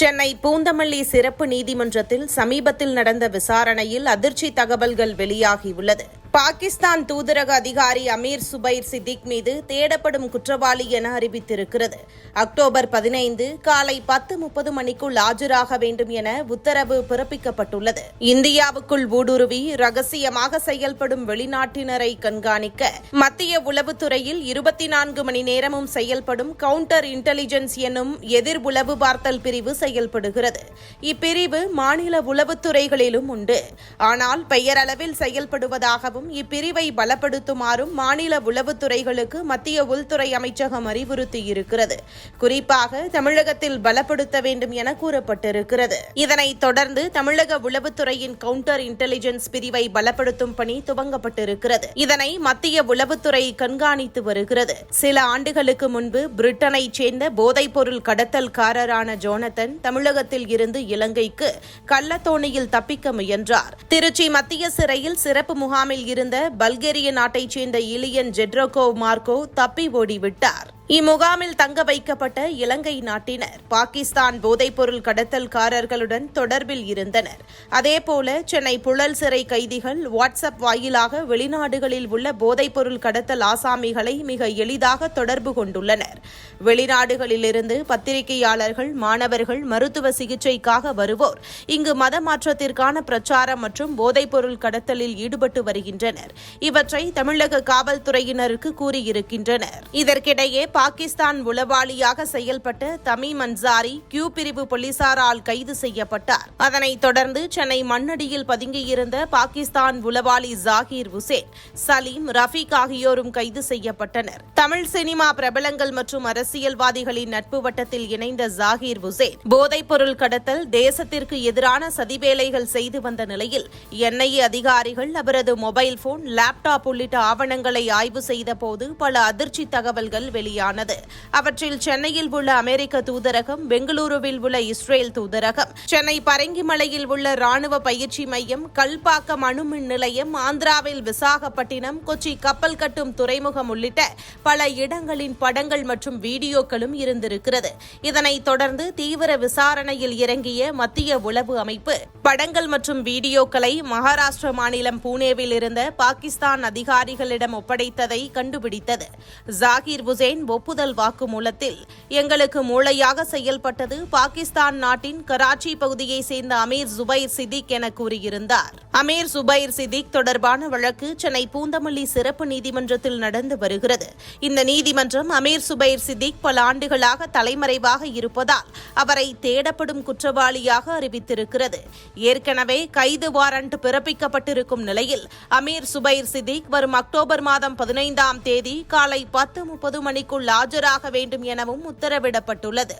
சென்னை பூந்தமல்லி சிறப்பு நீதிமன்றத்தில் சமீபத்தில் நடந்த விசாரணையில் அதிர்ச்சி தகவல்கள் வெளியாகியுள்ளது. பாகிஸ்தான் தூதரக அதிகாரி அமீர் சுபைர் சித்திக் மீது தேடப்படும் குற்றவாளி என அறிவித்திருக்கிறது. அக்டோபர் பதினைந்து காலை பத்து முப்பது மணிக்குள் ஆஜராக வேண்டும் என உத்தரவு பிறப்பிக்கப்பட்டுள்ளது. இந்தியாவுக்குள் ஊடுருவி ரகசியமாக செயல்படும் வெளிநாட்டினரை கண்காணிக்க மத்திய உளவுத்துறையில் இருபத்தி நான்கு மணி நேரமும் செயல்படும் கவுண்டர் இன்டெலிஜென்ஸ் எனும் எதிர் உளவு பார்த்தல் பிரிவு செயல்படுகிறது. இப்பிரிவு மாநில உளவுத்துறைகளிலும் உண்டு. ஆனால் பெயரளவில் செயல்படுவதாகவும் இப்பிரிவை பலப்படுத்துமாறும் மாநில உளவுத்துறைகளுக்கு மத்திய உள்துறை அமைச்சகம் அறிவுறுத்தியிருக்கிறது. குறிப்பாக தமிழகத்தில் பலப்படுத்த வேண்டும் என கூறப்பட்டிருக்கிறது. இதனைத் தொடர்ந்து தமிழக உளவுத்துறையின் கவுண்டர் இன்டெலிஜென்ஸ் பிரிவை பலப்படுத்தும் பணி துவங்கப்பட்டிருக்கிறது. இதனை மத்திய உளவுத்துறை கண்காணித்து வருகிறது. சில ஆண்டுகளுக்கு முன்பு பிரிட்டனைச் சேர்ந்த போதைப்பொருள் கடத்தல்காரரான ஜோனத்தன் தமிழகத்தில் இருந்து இலங்கைக்கு கள்ளத்தோணியில் தப்பிக்க முயன்றார். திருச்சி மத்திய சிறையில் சிறப்பு முகாமில் இருந்த பல்கேரிய நாட்டைச் சேர்ந்த இலியன் ஜெட்ரோகோவ் மார்க்கோ தப்பி ஓடிவிட்டார். இம்முகாமில் தங்க வைக்கப்பட்ட இலங்கை நாட்டினர். பாகிஸ்தான் போதைப்பொருள் கடத்தல்காரர்களுடன் தொடர்பில் இருந்தனர். அதேபோல சென்னை புழல் சிறை கைதிகள் வாட்ஸ்அப் வாயிலாக வெளிநாடுகளில் உள்ள போதைப்பொருள் கடத்தல் ஆசாமிகளை மிக எளிதாக தொடர்பு கொண்டுள்ளனர். வெளிநாடுகளிலிருந்து பத்திரிகையாளர்கள் மாணவர்கள் மருத்துவ சிகிச்சைக்காக வருவோர். இங்கு மத மாற்றத்திற்கான பிரச்சாரம் மற்றும் போதைப்பொருள் கடத்தலில் ஈடுபட்டு வருகின்றனர். இவற்றை தமிழக காவல்துறையினருக்கு கூறியிருக்கின்றனர். இதற்கிடையே பாகிஸ்தான் உளவாளியாக செயல்பட்ட தமீம் அன்சாரி கியூ பிரிவு போலீசாரால் கைது செய்யப்பட்டார். அதனைத் தொடர்ந்து சென்னை மண்ணடியில் பதுங்கியிருந்த பாகிஸ்தான் உளவாளி ஜாகீர் உசேன் சலீம் ரஃபீக் ஆகியோரும் கைது செய்யப்பட்டனர். தமிழ் சினிமா பிரபலங்கள் மற்றும் அரசியல்வாதிகளின் நட்பு வட்டத்தில் இணைந்த ஜாகீர் உசேன் போதைப்பொருள் கடத்தல் தேசத்திற்கு எதிரான சதிவேலைகள் செய்து வந்த நிலையில் என்ஐஏ அதிகாரிகள் அவரது மொபைல் போன் லேப்டாப் உள்ளிட்ட ஆவணங்களை ஆய்வு செய்தபோது பல அதிர்ச்சி தகவல்கள் வெளியான வெளியானது அவற்றில் சென்னையில் உள்ள அமெரிக்க தூதரகம் பெங்களூருவில் உள்ள இஸ்ரேல் தூதரகம் சென்னை பரங்கிமலையில் உள்ள ராணுவ பயிற்சி மையம் கல்பாக்கம் அணுமின் நிலையம் ஆந்திராவில் விசாகப்பட்டினம் கொச்சி கப்பல் கட்டும் துறைமுகம் உள்ளிட்ட பல இடங்களின் படங்கள் மற்றும் வீடியோக்களும் இருந்திருக்கிறது. இதனைத் தொடர்ந்து தீவிர விசாரணையில் இறங்கிய மத்திய உளவு அமைப்பு படங்கள் மற்றும் வீடியோக்களை மகாராஷ்டிர மாநிலம் பூனேவில் இருந்த பாகிஸ்தான் அதிகாரிகளிடம் ஒப்படைத்ததை கண்டுபிடித்தது. ஜாகிர் ஹுசேன் ஒப்புதல் வாக்குமூலத்தில் எங்களுக்கு மூளையாக செயல்பட்டது பாகிஸ்தான் நாட்டின் கராச்சி பகுதியை சேர்ந்த அமீர் சுபைர் சித்திக் என கூறியிருந்தார். அமீர் சுபைர் சித்திக் தொடர்பான வழக்கு சென்னை பூந்தமல்லி சிறப்பு நீதிமன்றத்தில் நடந்து வருகிறது. இந்த நீதிமன்றம் அமீர் சுபைர் சித்திக் பல ஆண்டுகளாக தலைமறைவாக இருப்பதால் அவரை தேடப்படும் குற்றவாளியாக அறிவித்திருக்கிறது. ஏற்கனவே கைது வாரண்ட் பிறப்பிக்கப்பட்டிருக்கும் நிலையில் அமீர் சுபைர் சித்திக் வரும் அக்டோபர் மாதம் பதினைந்தாம் தேதி காலை பத்து முப்பது மணிக்குள் ஆஜராக வேண்டும் எனவும் உத்தரவிடப்பட்டுள்ளது.